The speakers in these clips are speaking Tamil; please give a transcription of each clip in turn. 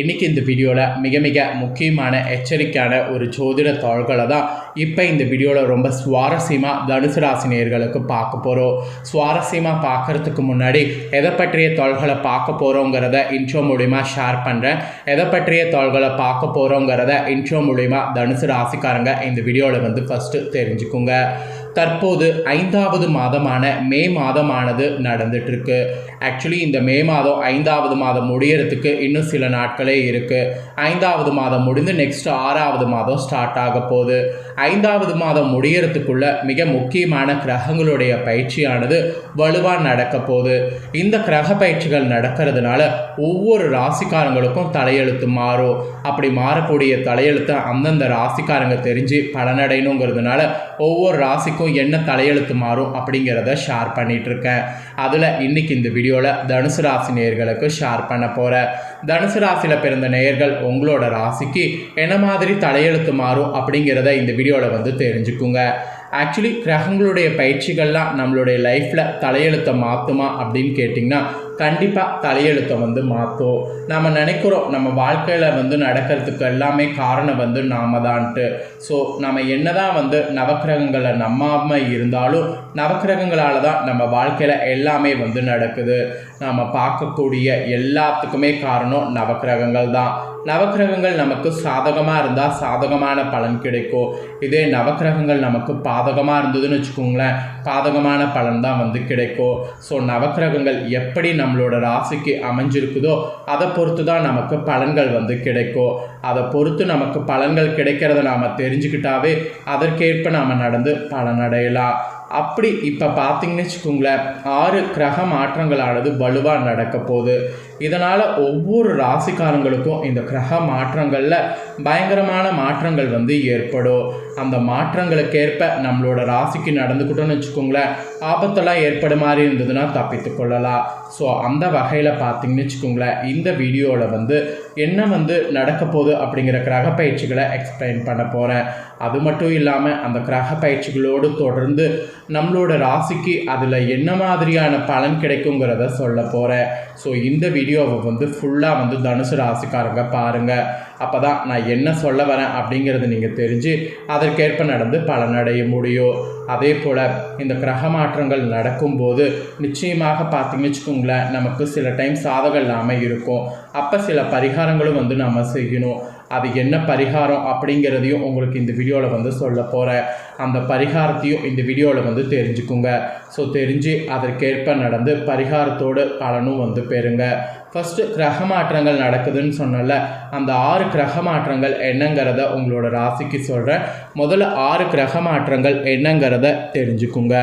இன்றைக்கி இந்த வீடியோவில் மிக மிக முக்கியமான எச்சரிக்கையான ஒரு ஜோதிட தாள்களை தான் இப்போ இந்த வீடியோவில் ரொம்ப சுவாரஸ்யமாக தனுசு ராசி பார்க்க போகிறோம் சுவாரஸ்யமாக பார்க்குறதுக்கு முன்னாடி எதை பற்றிய தாள்களை பார்க்க போகிறோங்கிறத இன்ட்ரோ மூலிமா ஷேர் பண்ணுறேன் எதை பற்றிய தாள்களை பார்க்க போகிறோங்கிறத இன்ட்ரோ மூலிமா தனுசு ராசிக்காரங்க இந்த வீடியோவில் வந்து ஃபஸ்ட்டு தெரிஞ்சுக்குங்க. தற்போது ஐந்தாவது மாதமான மே மாதமானது நடந்துட்டுருக்கு. ஆக்சுவலி இந்த மே மாதம் ஐந்தாவது மாதம் முடியறதுக்கு இன்னும் சில நாட்களே இருக்குது ஐந்தாவது மாதம் முடிந்து நெக்ஸ்ட் ஆறாவது மாதம் ஸ்டார்ட் ஆக போகுது. ஐந்தாவது மாதம் முடியறதுக்குள்ள மிக முக்கியமான கிரகங்களுடைய பயிற்சியானது வலுவாக நடக்க போகுது. இந்த கிரக பயிற்சிகள் நடக்கிறதுனால ஒவ்வொரு ராசிக்காரங்களுக்கும் தலையெழுத்து மாறும். அப்படி மாறக்கூடிய தலையெழுத்தை அந்தந்த ராசிக்காரங்க தெரிஞ்சு பலனடையணுங்கிறதுனால ஒவ்வொரு ராசிக்கும் என்ன தலையெழுத்து மாறும் அப்படிங்கிறத ஷேர் பண்ணிகிட்ருக்கேன் அதில் இன்னைக்கு இந்த வீடியோவில் தனுசு ராசி நேயர்களுக்கு ஷேர் பண்ண போகிறேன் தனுசு ராசியில் பிறந்த நேயர்கள் உங்களோட ராசிக்கு என்ன மாதிரி தலையெழுத்து மாறும் அப்படிங்கிறத இந்த வீடியோவில் வந்து தெரிஞ்சுக்குங்க. ஆக்சுவலி கிரகங்களுடைய பயிற்சிகள்லாம் நம்மளுடைய லைஃப்பில் தலையெழுத்தை மாற்றுமா அப்படின்னு கேட்டிங்கன்னா கண்டிப்பாக தலையெழுத்தை வந்து மாற்றும் நம்ம நினைக்கிறோம் நம்ம வாழ்க்கையில் வந்து நடக்கிறதுக்கு எல்லாமே காரணம் வந்து நாம தான்ட்டு ஸோ நம்ம என்னதான் வந்து நவக்கிரகங்களை நம்பாமல் இருந்தாலும் நவக்கிரகங்களால் தான் நம்ம வாழ்க்கையில் எல்லாமே வந்து நடக்குது. நாம் பார்க்கக்கூடிய எல்லாத்துக்குமே காரணம் நவக்கிரகங்கள் தான். நவக்கிரகங்கள் நமக்கு சாதகமாக இருந்தால் சாதகமான பலன் கிடைக்கும். இதே நவக்கிரகங்கள் நமக்கு பாதகமாக இருந்ததுன்னு வச்சுக்கோங்களேன் பாதகமான பலன் தான் வந்து கிடைக்கும். ஸோ நவக்கிரகங்கள் எப்படி நம்மளோட ராசிக்கு அமைஞ்சிருக்குதோ அதை பொறுத்து தான் நமக்கு பலன்கள் வந்து கிடைக்கும். அதை பொறுத்து நமக்கு பலன்கள் கிடைக்கிறத நாம் தெரிஞ்சுக்கிட்டாவே அதற்கேற்ப நாம் நடந்து பலனடையலாம். அப்படி இப்போ பார்த்தீங்கன்னு வச்சுக்கோங்களேன் ஆறு கிரக மாற்றங்களானது வலுவாக நடக்க போகுது. இதனால் ஒவ்வொரு ராசிக்காரங்களுக்கும் இந்த கிரக மாற்றங்களில் பயங்கரமான மாற்றங்கள் வந்து ஏற்படும். அந்த மாற்றங்களுக்கேற்ப நம்மளோட ராசிக்கு நடந்துக்கிட்டோம்னு வச்சுக்கோங்களேன் ஆபத்தெல்லாம் ஏற்படும் மாதிரி இருந்ததுன்னா தப்பித்து கொள்ளலாம். ஸோ அந்த வகையில் பார்த்தீங்கன்னு வச்சுக்கோங்களேன் இந்த வீடியோவில் வந்து என்ன வந்து நடக்க போகுது அப்படிங்கிற கிரக பயிற்சிகளை எக்ஸ்பிளைன் பண்ண போகிறேன் அது மட்டும் இல்லாமல் அந்த கிரக பயிற்சிகளோடு தொடர்ந்து நம்மளோட ராசிக்கு அதில் என்ன மாதிரியான பலன் கிடைக்குங்கிறத சொல்ல போகிறேன் ஸோ இந்த வீடியோவை வந்து ஃபுல்லாக வந்து தனுசு ராசிக்காரங்க பாருங்கள் அப்போ தான் நான் என்ன சொல்ல வரேன் அப்படிங்கிறது நீங்கள் தெரிஞ்சு அதற்கேற்ப நடந்து பலனடைய முடியும். அதே போல் இந்த கிரக மாற்றங்கள் நடக்கும்போது நிச்சயமாக பார்த்தீங்கன்னு வச்சுக்கோங்களேன் நமக்கு சில டைம் சாதகம் இல்லாமல் இருக்கும். அப்போ சில பரிகாரங்களும் வந்து நம்ம செய்யணும். அது என்ன பரிகாரம் அப்படிங்கிறதையும் உங்களுக்கு இந்த வீடியோவில் வந்து சொல்ல போகிறேன் அந்த பரிகாரத்தையும் இந்த வீடியோவில் வந்து தெரிஞ்சுக்குங்க. ஸோ தெரிஞ்சு அதற்கேற்ப நடந்து பரிகாரத்தோடு பலனும் வந்து பெறுங்க. ஃபஸ்ட்டு கிரக மாற்றங்கள் நடக்குதுன்னு சொன்னல அந்த ஆறு கிரக மாற்றங்கள் என்னங்கிறத உங்களோட ராசிக்கு சொல்கிறேன் முதல்ல ஆறு கிரக மாற்றங்கள் என்னங்கிறத தெரிஞ்சுக்குங்க.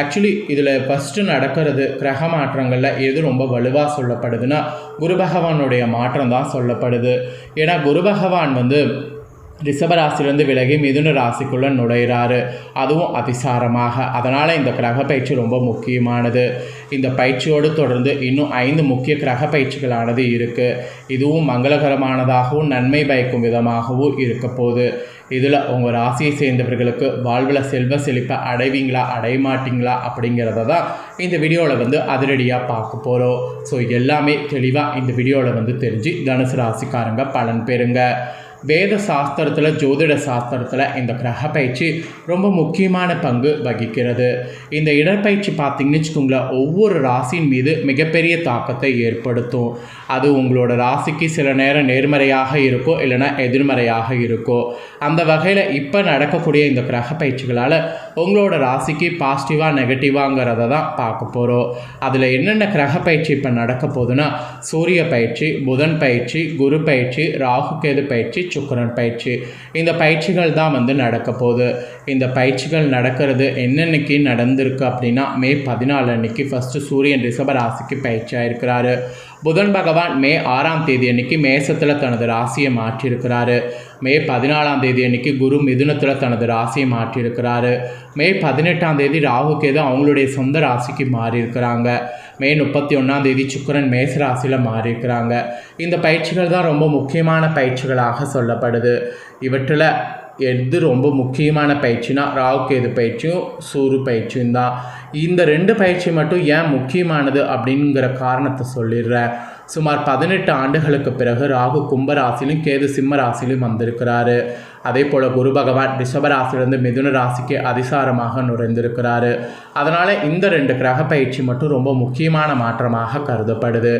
ஆக்சுவலி இதில் ஃபஸ்ட்டு நடக்கிறது கிரக மாற்றங்களில் எது ரொம்ப வலுவாக சொல்லப்படுதுன்னா குரு பகவானுடைய மாற்றம் தான் சொல்லப்படுது. ஏன்னா குரு பகவான் வந்து ரிஷபராசிலேருந்து விலகி மிதுன ராசிக்குள்ளே நுழையிறாரு. அதுவும் அதிசாரமாக. அதனால் இந்த கிரக பயிற்சி ரொம்ப முக்கியமானது. இந்த பயிற்சியோடு தொடர்ந்து இன்னும் ஐந்து முக்கிய கிரக பயிற்சிகளானது இருக்குது இதுவும் மங்களகரமானதாகவும் நன்மை பயக்கும் விதமாகவும் இருக்க போகுது. இதில் உங்கள் ராசியை சேர்ந்தவர்களுக்கு வாழ்வில் செல்வ செழிப்பை அடைவீங்களா அடைய மாட்டீங்களா அப்படிங்கிறத தான் இந்த வீடியோவில் வந்து அதிரடியாக பார்க்க போகிறோம். ஸோ எல்லாமே தெளிவாக இந்த வீடியோவில் வந்து தெரிஞ்சு தனுசு ராசிக்காரங்க பலன் பெறுங்க. வேத சாஸ்திரத்தில் ஜோதிட சாஸ்திரத்தில் இந்த கிரக பயிற்சி ரொம்ப முக்கியமான பங்கு வகிக்கிறது. இந்த இடற்பயிற்சி பார்த்திங்கன்னு வச்சுக்கோங்களேன் ஒவ்வொரு ராசியின் மீது மிகப்பெரிய தாக்கத்தை ஏற்படுத்தும். அது உங்களோட ராசிக்கு சில நேரம் நேர்மறையாக இருக்கோ இல்லைன்னா எதிர்மறையாக இருக்கோ. அந்த வகையில் இப்போ நடக்கக்கூடிய இந்த கிரக பயிற்சிகளால் உங்களோட ராசிக்கு பாசிட்டிவாக நெகட்டிவாங்கிறத தான் பார்க்க போகிறோம் அதில் என்னென்ன கிரக பயிற்சி இப்போ நடக்க போகுதுன்னா சூரிய பயிற்சி புதன் பயிற்சி குரு பயிற்சி ராகுகேது பயிற்சி சுக்கரன் பயிற்சி. இந்த பயிற்சிகள் தான் வந்து நடக்க போகுது. இந்த பயிற்சிகள் நடக்கிறது என்னென்னைக்கு நடந்திருக்கு அப்படின்னா மே பதினாலு அன்னைக்கு ஃபஸ்ட்டு சூரியன் ரிஷப ராசிக்கு பயிற்சியாக இருக்கிறாரு புதன் பகவான் மே ஆறாம் தேதி அன்னைக்கு மேசத்தில் தனது ராசியை மாற்றியிருக்கிறாரு. மே பதினாலாம் தேதி அன்னைக்கு குரு மிதுனத்தில் தனது ராசியை மாற்றியிருக்கிறாரு. மே பதினெட்டாம் தேதி ராகு அவங்களுடைய சொந்த ராசிக்கு மாறியிருக்கிறாங்க. மே முப்பத்தி ஒன்றாம் தேதி சுக்கரன் மேச ராசியில் மாறியிருக்கிறாங்க. இந்த பயிற்சிகள் தான் ரொம்ப முக்கியமான பயிற்சிகளாக சொல்லப்படுது. இவற்றில் எது ரொம்ப முக்கியமான பயிற்சினா ராகு கேது பயிற்சியும் சூரு பயிற்சியும் தான். இந்த ரெண்டு பயிற்சி மட்டும் ஏன் முக்கியமானது அப்படிங்கிற காரணத்தை சொல்லிடுறேன். சுமார் பதினெட்டு ஆண்டுகளுக்கு பிறகு ராகு கும்பராசிலும் கேது சிம்ம ராசிலும் வந்திருக்கிறாரு. அதே போல் குரு பகவான் ரிஷபராசிலிருந்து மிதுன ராசிக்கு அதிசாரமாக நுழைந்திருக்கிறாரு. அதனால் இந்த ரெண்டு கிரக பயிற்சி மட்டும் ரொம்ப முக்கியமான மாற்றமாக கருதப்படுது.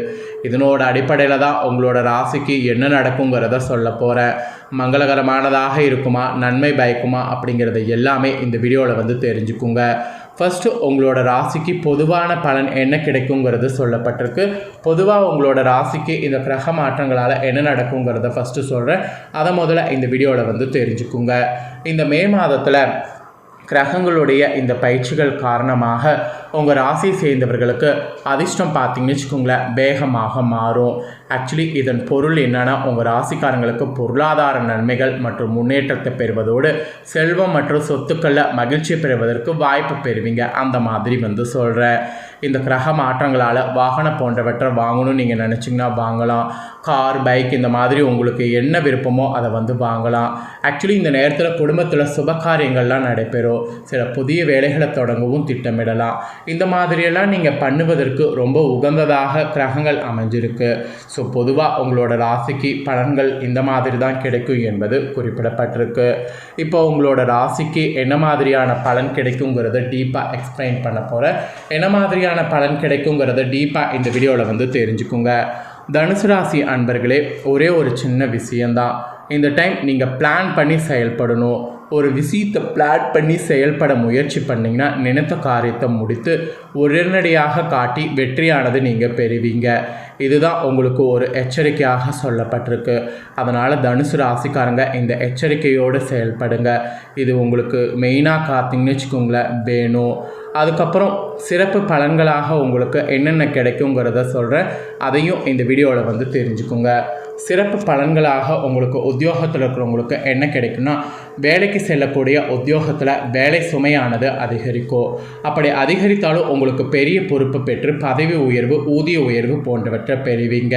இதனோட அடிப்படையில் தான் உங்களோட ராசிக்கு என்ன நடக்குங்கிறத சொல்ல போகிறேன் மங்களகரமானதாக இருக்குமா? நன்மை பயக்குமா? அப்படிங்கிறத எல்லாமே இந்த வீடியோவில் வந்து தெரிஞ்சுக்குங்க. ஃபஸ்ட்டு உங்களோட ராசிக்கு பொதுவான பலன் என்ன கிடைக்குங்கிறது சொல்லப்பட்டிருக்கு. பொதுவாக உங்களோட ராசிக்கு இந்த கிரக மாற்றங்களால் என்ன நடக்குங்கிறத ஃபஸ்ட்டு சொல்கிறேன் அதை முதல்ல இந்த வீடியோவில் வந்து தெரிஞ்சுக்குங்க. இந்த மே மாதத்தில் கிரகங்களுடைய இந்த பயிற்சிகள் காரணமாக உங்கள் ராசியை சேர்ந்தவர்களுக்கு அதிர்ஷ்டம் பார்த்தீங்கன்னு வச்சுக்கோங்களேன் வேகமாக மாறும். ஆக்சுவலி இதன் பொருள் என்னென்னா உங்கள் ராசிக்காரங்களுக்கு பொருளாதார நன்மைகள் மற்றும் முன்னேற்றத்தை பெறுவதோடு செல்வம் மற்றும் சொத்துக்களில் மகிழ்ச்சி பெறுவதற்கு வாய்ப்பு பெறுவீங்க. அந்த மாதிரி வந்து சொல்கிறேன் இந்த கிரக மாற்றங்களால் வாகனம் போன்றவற்றை வாங்கணும்னு நீங்கள் நினச்சிங்கன்னா வாங்கலாம். கார் பைக் இந்த மாதிரி உங்களுக்கு என்ன விருப்பமோ அதை வந்து வாங்கலாம். ஆக்சுவலி இந்த நேரத்தில் குடும்பத்தில் சுபகாரியங்கள்லாம் நடைபெறும். சில புதிய வேலைகளை தொடங்கவும் திட்டமிடலாம். இந்த மாதிரியெல்லாம் நீங்கள் பண்ணுவதற்கு ரொம்ப உகந்ததாக கிரகங்கள் அமைஞ்சிருக்கு. ஸோ பொதுவாக உங்களோட ராசிக்கு பலன்கள் இந்த மாதிரி தான் கிடைக்கும் என்பது குறிப்பிடப்பட்டிருக்கு. இப்போ உங்களோட ராசிக்கு என்ன மாதிரியான பலன் கிடைக்குங்கிறத டீப்பாக எக்ஸ்பிளைன் பண்ண போகிறேன் என்ன மாதிரியான பலன் கிடைக்குங்கிறத டீப்பாக இந்த வீடியோவில் வந்து தெரிஞ்சுக்குங்க. தனுசு ராசி அன்பர்களே ஒரே ஒரு சின்ன விஷயந்தான் இந்த டைம் நீங்கள் பிளான் பண்ணி செயல்படணும். ஒரு விஷயத்தை பிளாட் பண்ணி செயல்பட முயற்சி பண்ணிங்கன்னா நினைத்த காரியத்தை முடித்து உடனடியாக காட்டி வெற்றியானது நீங்கள் பெறுவீங்க. இதுதான் உங்களுக்கு ஒரு எச்சரிக்கையாக சொல்லப்பட்டிருக்கு. அதனால் தனுசு ராசிக்காரங்க இந்த எச்சரிக்கையோடு செயல்படுங்க. இது உங்களுக்கு மெயினாக காத்திங்கன்னு வச்சுக்கோங்களேன் வேணும். அதுக்கப்புறம் சிறப்பு பலன்களாக உங்களுக்கு என்னென்ன கிடைக்குங்கிறத சொல்கிறேன் அதையும் இந்த வீடியோவில் வந்து தெரிஞ்சுக்குங்க. சிறப்பு பலன்களாக உங்களுக்கு உத்தியோகத்தில் இருக்கிறவங்களுக்கு என்ன கிடைக்குன்னா வேலைக்கு செல்லக்கூடிய உத்தியோகத்தில் வேலை சுமையானது அதிகரிக்கும். அப்படி அதிகரித்தாலும் உங்களுக்கு பெரிய பொறுப்பு பெற்று பதவி உயர்வு ஊதிய உயர்வு போன்றவற்றை பெறுவீங்க.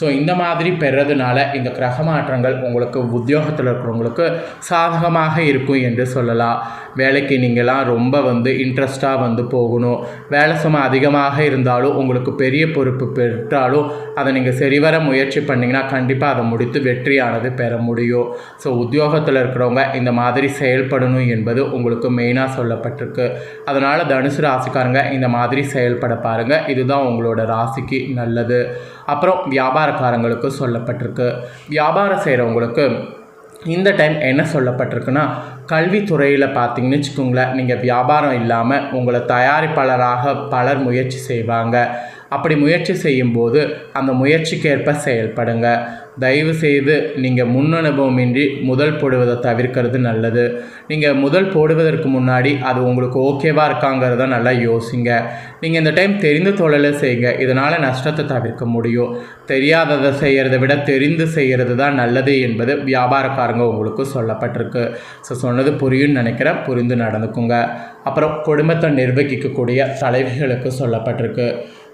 ஸோ இந்த மாதிரி பெறதுனால இந்த கிரக மாற்றங்கள் உங்களுக்கு உத்தியோகத்தில் இருக்கிறவங்களுக்கு சாதகமாக இருக்கும் என்று சொல்லலாம். வேலைக்கு நீங்களாம் ரொம்ப வந்து இன்ட்ரெஸ்டாக வந்து போகணும். வேலை சுமை அதிகமாக இருந்தாலும் உங்களுக்கு பெரிய பொறுப்பு பெற்றாலும் அதை நீங்கள் சரிவர முயற்சி பண்ணிங்கன்னா கண்டிப்பாக அதை முடித்து வெற்றியானது பெற முடியும். ஸோ உத்தியோகத்தில் இருக்கிறவங்க இந்த மாதிரி செயல்படணும் என்பது உங்களுக்கு மெயினாக சொல்லப்பட்டிருக்கு. அதனால் தனுசு ராசிக்காரங்க இந்த மாதிரி செயல்பட பாருங்கள் இதுதான் உங்களோட ராசிக்கு நல்லது. அப்புறம் வியாபாரக்காரங்களுக்கு சொல்லப்பட்டிருக்கு. வியாபாரம் செய்கிறவங்களுக்கு இந்த டைம் என்ன சொல்லப்பட்டிருக்குன்னா கல்வித்துறையில் பார்த்தீங்கன்னு வச்சுக்கோங்களேன் நீங்கள் வியாபாரம் இல்லாமல் உங்களை தயாரிப்பாளராக பலர் முயற்சி செய்வாங்க. அப்படி முயற்சி செய்யும்போது அந்த முயற்சிக்கேற்ப செயல்படுங்க. தயவு செய்து நீங்கள் முன் அனுபவமின்றி முதல் போடுவதை தவிர்க்கிறது நல்லது. நீங்கள் முதல் போடுவதற்கு முன்னாடி அது உங்களுக்கு ஓகேவாக இருக்காங்கிறத நல்லா யோசிங்க. நீங்கள் இந்த டைம் தெரிந்த தொழிலை செய்யுங்க. இதனால் நஷ்டத்தை தவிர்க்க முடியும். தெரியாததை செய்கிறத விட தெரிந்து செய்கிறது தான் நல்லது என்பது வியாபாரக்காரங்க உங்களுக்கு சொல்லப்பட்டிருக்கு. ஸோ சொன்னது புரியும்னு நினைக்கிறேன். புரிந்து நடந்துக்குங்க. அப்புறம் குடும்பத்தை நிர்வகிக்கக்கூடிய தலைவிகளுக்கு சொல்லப்பட்டிருக்கு.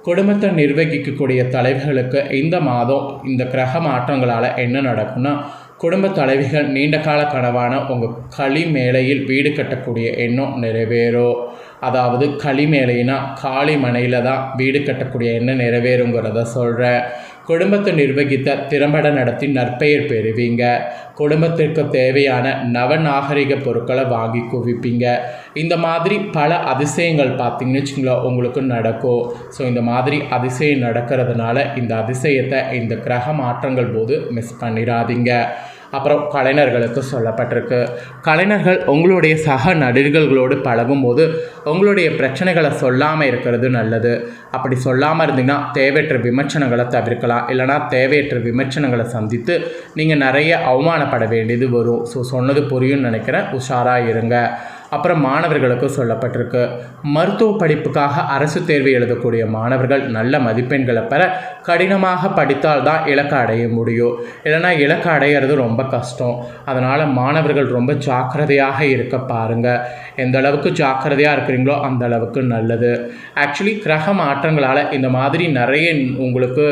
குடும்பத்தை நிர்வகிக்கக்கூடிய தலைவர்களுக்கு இந்த மாதம் இந்த கிரக மாற்றங்களால் என்ன நடக்கும்னா குடும்ப தலைவிகள் நீண்ட கால கனவான உங்கள் களி மேலையில் வீடு கட்டக்கூடிய எண்ணம் நிறைவேறும் அதாவது களி மேலைனா காளி மனையில் தான் வீடு கட்டக்கூடிய எண்ணம் நிறைவேறுங்கிறத சொல்கிறேன் குடும்பத்தை நிர்வகித்த திறம்பட நடத்தி நற்பெயர் பெறுவீங்க. குடும்பத்திற்கு தேவையான நவநாகரிக பொருட்களை வாங்கி குவிப்பீங்க. இந்த மாதிரி பல அதிசயங்கள் பார்த்தீங்கன்னு வச்சுங்களேன் உங்களுக்கு நடக்கும். ஸோ இந்த மாதிரி அதிசயம் நடக்கிறதுனால இந்த அதிசயத்தை இந்த கிரக மாற்றங்கள் போது மிஸ் பண்ணிடாதீங்க. அப்புறம் கலைஞர்களுக்கு சொல்லப்பட்டிருக்கு. கலைஞர்கள் உங்களுடைய சக நடிகர்களோடு பழகும்போது உங்களுடைய பிரச்சனைகளை சொல்லாமல் இருக்கிறது நல்லது. அப்படி சொல்லாமல் இருந்தீங்கன்னா தேவையற்ற விமர்சனங்களை தவிர்க்கலாம். இல்லைனா தேவையற்ற விமர்சனங்களை சந்தித்து நீங்கள் நிறைய அவமானப்பட வேண்டியது வரும். ஸோ சொன்னது புரியும்னு நினைக்கிறேன். உஷாராக இருங்க. அப்புறம் மாணவர்களுக்கு சொல்லப்பட்டிருக்கு. மருத்துவ படிப்புக்காக அரசு தேர்வு எழுதக்கூடிய மாணவர்கள் நல்ல மதிப்பெண்களை பெற கடினமாக படித்தால் தான் இலக்கு அடைய முடியும். இல்லைனா இலக்கு அடையிறது ரொம்ப கஷ்டம். அதனால் மாணவர்கள் ரொம்ப ஜாக்கிரதையாக இருக்க பாருங்கள் எந்த அளவுக்கு ஜாக்கிரதையாக இருக்கிறீங்களோ அந்த அளவுக்கு நல்லது. ஆக்சுவலி கிரக மாற்றங்களால் இந்த மாதிரி நிறைய உங்களுக்கு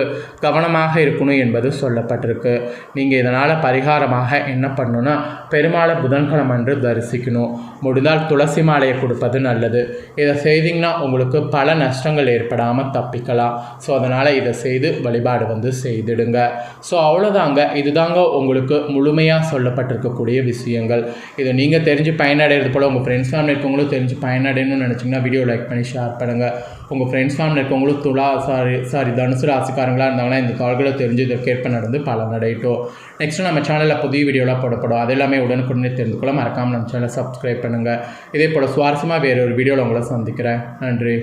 கவனமாக இருக்கணும் என்பது சொல்லப்பட்டிருக்கு. நீங்கள் இதனால் பரிகாரமாக என்ன பண்ணணும்னா பெருமாளை புதன்கிழமன்று தரிசிக்கணும். முடிந்த இருந்தால் துளசி மாலையை கொடுப்பது நல்லது. இதை செய்தீங்கன்னா உங்களுக்கு பல நஷ்டங்கள் ஏற்படாமல் தப்பிக்கலாம். ஸோ அதனால் இதை செய்து வழிபாடு வந்து செய்திடுங்க. ஸோ அவ்வளோதாங்க இதுதாங்க உங்களுக்கு முழுமையாக சொல்லப்பட்டிருக்கக்கூடிய விஷயங்கள். இதை நீங்கள் தெரிஞ்சு பயனடைகிறது போல் உங்கள் ஃப்ரெண்ட்ஸ் ஃபேமிலி இருக்கவங்களும் தெரிஞ்சு பயனடையணும்னு நினச்சிங்கன்னா வீடியோ லைக் பண்ணி ஷேர் பண்ணுங்கள் உங்கள் ஃப்ரெண்ட்ஸ் ஃபேமிலி இருக்கவங்களும் துளா சாரி சாரி தனுசு ராசிக்காரங்களாக இருந்தாங்கன்னா இந்த தாள்களை தெரிஞ்சு இதை கேட்ப நடந்து பலனடையட்டும். நெக்ஸ்ட்டு நம்ம சேனலில் புதிய வீடியோலாம் போடப்படும். அது எல்லாமே உடனுக்குடனே தெரிந்து கொள்ள மறக்காமல் நம்ம சேனலை சப்ஸ்கிரைப் பண்ணுங்கள் இதே போல் சுவாரஸ்யமாக வேறு ஒரு வீடியோவில் உங்களை சந்திக்கிறேன். நன்றி.